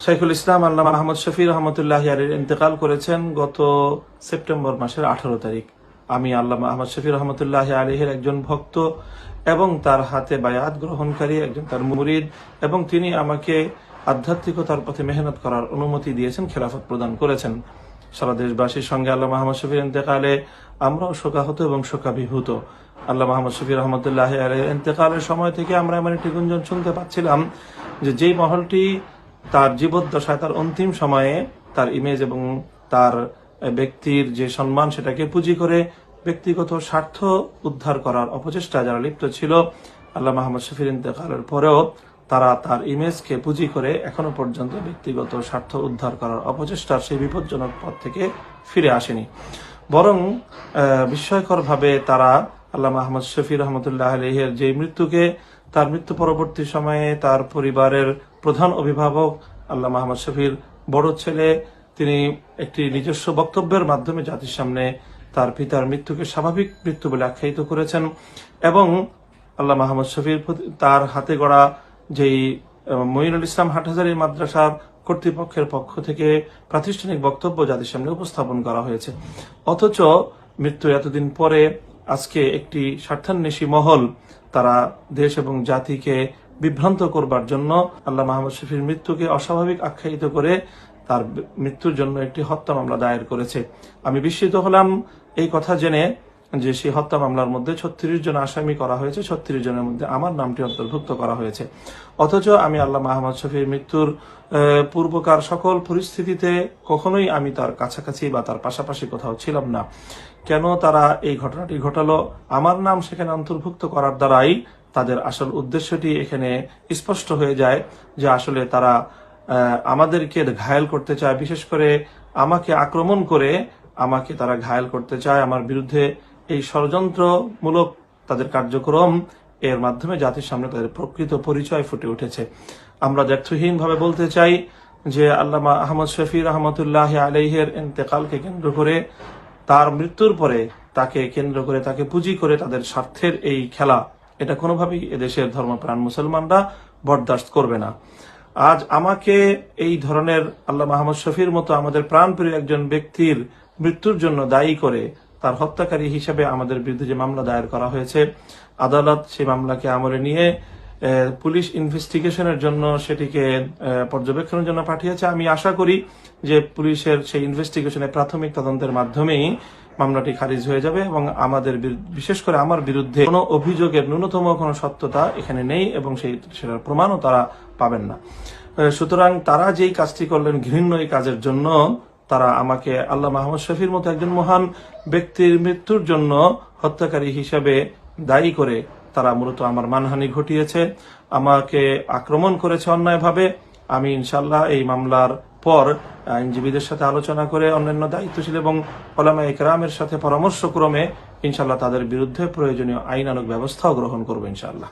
শাইখুল ইসলাম আল্লাহ মাহমুদ শফি রহমতুল্লাহ আলীর ইন্তেকাল করেছেন গত সেপ্টেম্বর মাসের আঠারো তারিখ। আমি আল্লাহ মাহমদ শফি রহমতুল্লাহ আলীর একজন ভক্ত এবং তার হাতে বায়াত গ্রহণকারী, একজন তার মুরিদ এবং তিনি আমাকে আধ্যাত্মিকতার পথে মেহনত করার অনুমতি দিয়েছেন, খেলাফত প্রদান করেছেন। সারা দেশবাসীর সঙ্গে আল্লাহ মাহমদ শফির ইন্তেকালে আমরাও শোকাহত এবং শোকাভিভূত আল্লাহ মাহমদ শফি রহমতুল্লাহ আলীর ইন্তেকালের সময় থেকে আমরা এমন একটি গুঞ্জন শুনতে পাচ্ছিলাম যে যেই মহলটি তার জীবদ্দশায়, তার অন্তিম সময়ে তার ইমেজ এবং তার ব্যক্তির যে সম্মান, সেটাকে পুঁজি করে ব্যক্তিগত স্বার্থ উদ্ধার করার অপচেষ্টা যারা লিপ্ত ছিল, আল্লাহ মাহমদ শফির ইন্তেকালের পরেও তারা তার ইমেজকে পুঁজি করে এখনও পর্যন্ত ব্যক্তিগত স্বার্থ উদ্ধার করার অপচেষ্টার সেই বিপজ্জনক পথ থেকে ফিরে আসেনি। বরং বিস্ময়করভাবে তারা আল্লাহ মাহমদ শফি রহমতুল্লাহ আলহের যে মৃত্যুকে, তার মৃত্যু পরবর্তী সময়ে তার পরিবারের প্রধান অভিভাবক আল্লাহ মাহমদ শফির, বড় ছেলে, তিনি একটি নিজস্ব বক্তব্যের মাধ্যমে জাতির সামনে তার পিতার মৃত্যুকে স্বাভাবিক মৃত্যু বলে আখ্যায়িত করেছেন এবং আল্লাহ মাহমদ শফির তার হাতে গড়া যেই মঈনুল ইসলাম হাটহাজারী মাদ্রাসার কর্তৃপক্ষের পক্ষ থেকে প্রাতিষ্ঠানিক বক্তব্য জাতির সামনে উপস্থাপন করা হয়েছে। অথচ মৃত্যুর এতদিন পরে আজকে একটি স্বার্থান্বেষী মহল, তারা দেশ এবং জাতিকে বিভ্রান্ত করবার জন্য আল্লাহ মাহমুদ শফির মৃত্যুকে অস্বাভাবিক আখ্যায়িত করে তার মৃত্যুর জন্য একটি হত্যা মামলা দায়ের করেছে। আমি বিস্মিত হলাম এই কথা জেনে যে সেই হত্যা মামলার মধ্যে ছত্রিশ জন আসামি করা হয়েছে, ছত্রিশ জনের মধ্যে আমার নামটি অন্তর্ভুক্ত করা হয়েছে। অথচ আমি আল্লাহ মাহমদ শফির মৃত্যুর পূর্বকার সকল পরিস্থিতিতে কখনোই আমি তার কাছাকাছি বা তার পাশাপাশি কোথাও ছিলাম না। কেন তারা এই ঘটনাটি ঘটালো? আমার নাম সেখানে অন্তর্ভুক্ত করার দ্বারাই তাদের আসল উদ্দেশ্যটি এখানে স্পষ্ট হয়ে যায় যে আসলে তারা আমাদেরকে ঘায়েল করতে চায়। বিশেষ করে আমাকে আক্রমণ করে আমাকে তারা ঘায়েল করতে চায়। আমার বিরুদ্ধে এই ষড়যন্ত্রমূলক তাদের কার্যক্রম, এর মাধ্যমে জাতির সামনে তাদের প্রকৃত পরিচয় ফুটে উঠেছে। আমরা ব্যর্থহীন ভাবে বলতে চাই যে আল্লামা আহমদ শফি রহমতুল্লাহ আলাইহের ইন্তেকালকে কেন্দ্র করে, তার মৃত্যুর পরে তাকে কেন্দ্র করে, তাকে পুঁজি করে তাদের স্বার্থের এই খেলা এটা কোনোভাবেই এদেশের ধর্মপ্রাণ মুসলমানরা বরদাস্ত করবে না। আজ আমাকে এই ধরনের আল্লাহ মাহমুদ শফির মতো আমাদের প্রাণপ্রিয় একজন ব্যক্তির মৃত্যুর জন্য দায়ী করে তার হত্যাকারী হিসাবে আমাদের বিরুদ্ধে যে মামলা দায়ের করা হয়েছে, আদালত সেই মামলাকে আমলে নিয়ে পুলিশ ইনভেস্টিগেশনের জন্য সেটিকে পর্যবেক্ষণের জন্য পাঠিয়েছে। আমি আশা করি যে পুলিশের সেই ইনভেস্টিগেশনের প্রাথমিক তদন্তের মাধ্যমেই মামলাটি খারিজ হয়ে যাবে এবং আমাদের বিশেষ করে আমার বিরুদ্ধে কোনো অভিযোগের ন্যূনতম কোনো সত্যতা এখানে নেই এবং সেই, সেটার প্রমাণও তারা পাবেন না। সুতরাং তারা যেই কাজটি করলেন ঘৃণ্য এই কাজের জন্য, তারা আমাকে আল্লাহ মাহমুদ শফির মতো একজন মহান ব্যক্তির মৃত্যুর জন্য হত্যাকারী হিসেবে দায়ী করে তারা মূলত আমার মানহানি ঘটিয়েছে, আমাকে আক্রমণ করেছে অন্যায়ভাবে। আমি ইনশাল্লাহ এই মামলার পর আইনজীবীদের সাথে আলোচনা করে অন্যান্য দায়িত্বশীল এবং ওলামা একরামের সাথে পরামর্শক্রমে ইনশাল্লাহ তাদের বিরুদ্ধে প্রয়োজনীয় আইনানুক ব্যবস্থাও গ্রহণ করব ইনশাল্লাহ